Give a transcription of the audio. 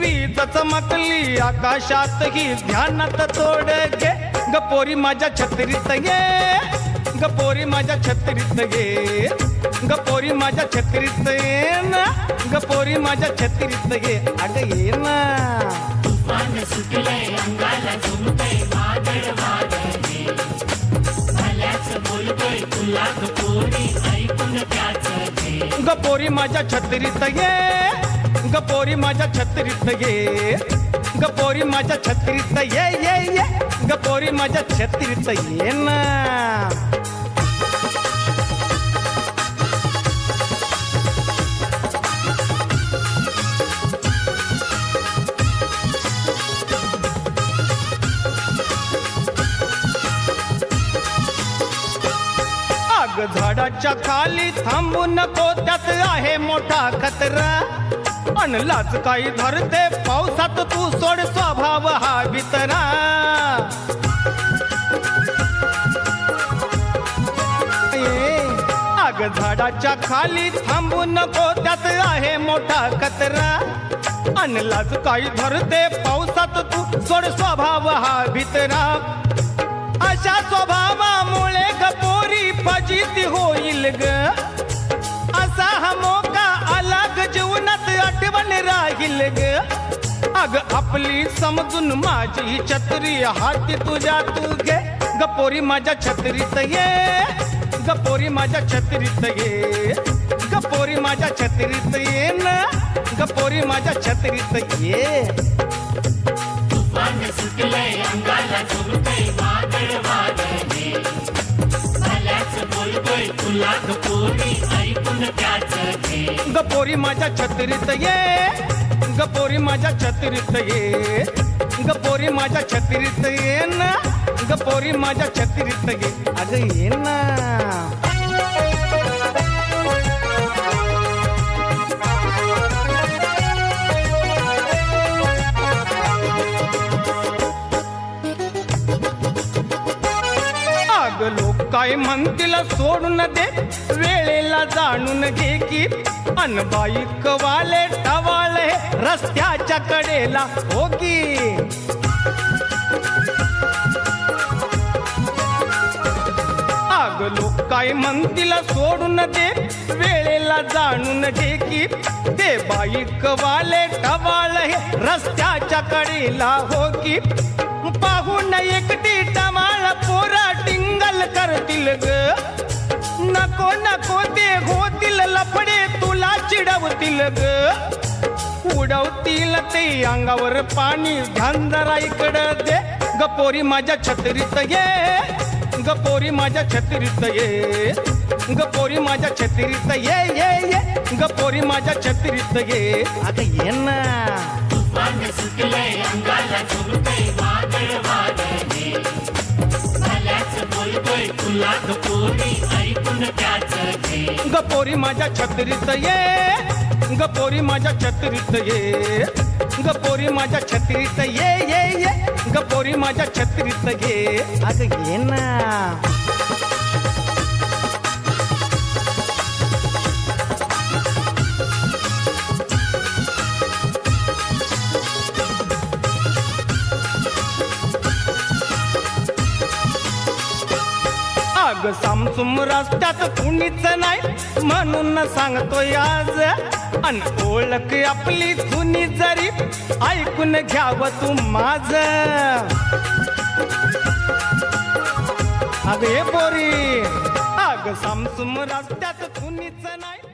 वीज चमकली आकाशात ही ध्यानात तोड गे गपोरी माझ्या छत्रीत ये. गपोरी माझ्या छत्रीत ये. गपोरी माझ्या छत्रीत ये ना. गपोरी माझ्या छत्रीत ये. अग ये ना. तुफान सुटलंय अंगाला झुमतय वादळ वादळे भल्याच बोलतोय तुला पोरी ऐकून त्याच घे गपोरी माझ्या छत्रीत ये. गपोरी माझ्या छत्रीत ये. गपोरी माझ्या छत्रीत ये ये ये. गपोरी माझ्या छत्रीत ये ना. झाडाच्या खाली थांबू नको त्यात आहे मोठा खतरा. अनलाच काही धरते पावसात तू सोड स्वभाव हा वितरा आग झाडाच्या खाली थांबू नको त्यात आहे मोठा कचरा. अनलाच काही धरते पावसात तू सोड स्वभाव हा भितरा अशा स्वभावामुळे गपोरी फजिती होईल ग. जीवनात राहील ग. अग आपली समजून माझी छत्री हाती तुझ्या तू घे. गपोरी माझ्या छत्रीत ये. गपोरी माझ्या छत्रीत ये. गपोरी माझ्या छत्रीत ये ना. गपोरी माझ्या छत्रीत ये. तुला पोरी ऐकून त्याच गपोरी माझ्या छत्रीत ये. गपोरी माझ्या छत्रीत ये. गपोरी माझ्या छत्रीत ये ना गपोरी माझ्या छत्रीत ये. अगं ये ना. म्हणतील सोडून दे वेळेला जाणून घे की अनबाई कवाले टवाळे रस्त्याच्या कडेला हो की अग लोक काय म्हणतील सोडून दे वेळेला जाणून घे की ते बाई कवाले टवाळे रस्त्याच्या कडेला हो की पाहून एकटी टमाळ पोराट होतील ग नको नको ते होतील लफडे तुला चिडवतील ग. उडवतील ते अंगावर पाणी झांजरा इकडं दे. गपोरी माझ्या छत्रीत ये. गपोरी माझ्या छत्रीत ये. गपोरी माझ्या छत्रीत ये ये ये. गपोरी माझ्या छत्रीत ये. आता ये ना. तुला पोरी ऐकून त्याच घे. गपोरी माझ्या छत्रीत ये. गपोरी माझ्या छत्रीत ये. गपोरी माझ्या छत्रीत ये ये ये. गपोरी माझ्या छत्रीत ये. अगं ये ना. अग सामसुम रस्त्यात कुणीच नाही म्हणून सांगतोय आज. अन ओळख आपली जुनी जरी ऐकून घ्याव तू माझ. अग हे बोरी अग सामसुम रस्त्यात कुणीच नाही